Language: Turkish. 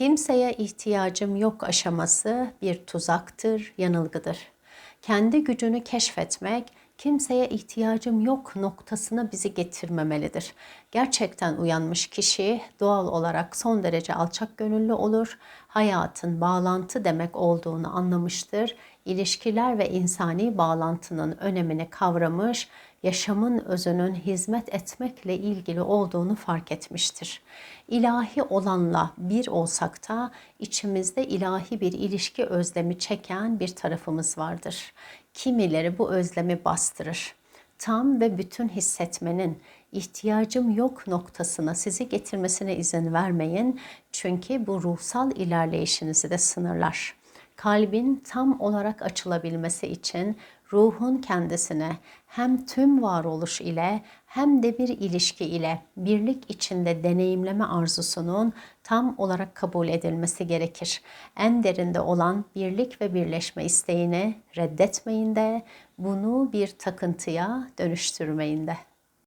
Kimseye ihtiyacım yok aşaması bir tuzaktır, yanılgıdır. Kendi gücünü keşfetmek kimseye ihtiyacım yok noktasına bizi getirmemelidir. Gerçekten uyanmış kişi doğal olarak son derece alçak gönüllü olur. Hayatın bağlantı demek olduğunu anlamıştır. İlişkiler ve insani bağlantının önemini kavramış, yaşamın özünün hizmet etmekle ilgili olduğunu fark etmiştir. İlahi olanla bir olsak da içimizde ilahi bir ilişki özlemi çeken bir tarafımız vardır. Kimileri bu özlemi bastırır. Tam ve bütün hissetmenin ihtiyacım yok noktasına sizi getirmesine izin vermeyin. Çünkü bu ruhsal ilerleyişinizi de sınırlar kalbin tam olarak açılabilmesi için ruhun kendisine hem tüm varoluş ile hem de bir ilişki ile birlik içinde deneyimleme arzusunun tam olarak kabul edilmesi gerekir. En derinde olan birlik ve birleşme isteğini reddetmeyin de bunu bir takıntıya dönüştürmeyin de.